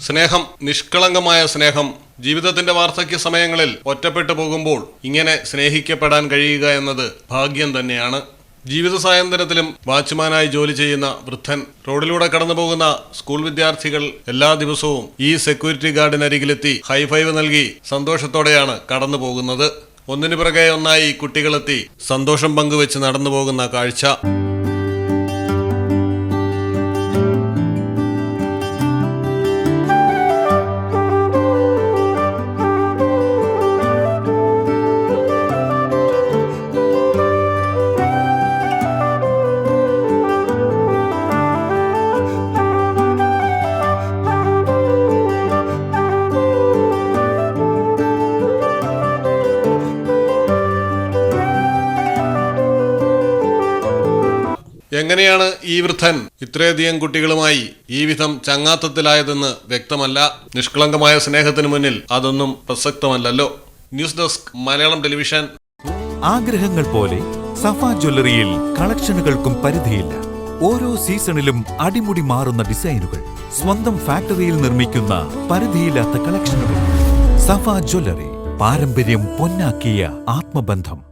സ്നേഹം നിഷ്കളങ്കമായ സ്നേഹം ജീവിതത്തിന്റെ വാർദ്ധക്യ സമയങ്ങളിൽ ഒറ്റപ്പെട്ടു പോകുമ്പോൾ ഇങ്ങനെ സ്നേഹിക്കപ്പെടാൻ കഴിയുക എന്നത് ഭാഗ്യം തന്നെയാണ്. ജീവിത സായന്തനത്തിലും വാച്ച്മാനായി ജോലി ചെയ്യുന്ന വൃദ്ധൻ റോഡിലൂടെ കടന്നു പോകുന്ന സ്കൂൾ വിദ്യാർത്ഥികൾ എല്ലാ ദിവസവും ഈ സെക്യൂരിറ്റി ഗാർഡിനരികിലെത്തി ഹൈഫൈവ് നൽകി സന്തോഷത്തോടെയാണ് കടന്നു പോകുന്നത്. ഒന്നിനു പിറകെ ഒന്നായി കുട്ടികളെത്തി സന്തോഷം പങ്കുവെച്ച് നടന്നു പോകുന്ന കാഴ്ച. എങ്ങനെയാണ് ഈ വൃദ്ധൻ ഇത്രയധികം കുട്ടികളുമായി ഈ വിധം ചങ്ങാത്തത്തിലായതെന്ന് വ്യക്തമല്ല? നിഷ്കളങ്കമായ സ്നേഹത്തിന് മുന്നിൽ അതൊന്നും പ്രസക്തമല്ലല്ലോ. News desk Malayalam television. ആഗ്രഹങ്ങൾ പോലെ സഫ ജ്വല്ലറിയിൽ കളക്ഷനുകൾക്കും പരിധിയില്ല. ഓരോ സീസണിലും അടിമുടി മാറുന്ന ഡിസൈനുകൾ സ്വന്തം ഫാക്ടറിയിൽ നിർമ്മിക്കുന്ന പരിധിയില്ലാത്ത കളക്ഷനുകൾ. സഫ ജ്വല്ലറി പാരമ്പര്യം പൊന്നാക്കിയ ആത്മബന്ധം.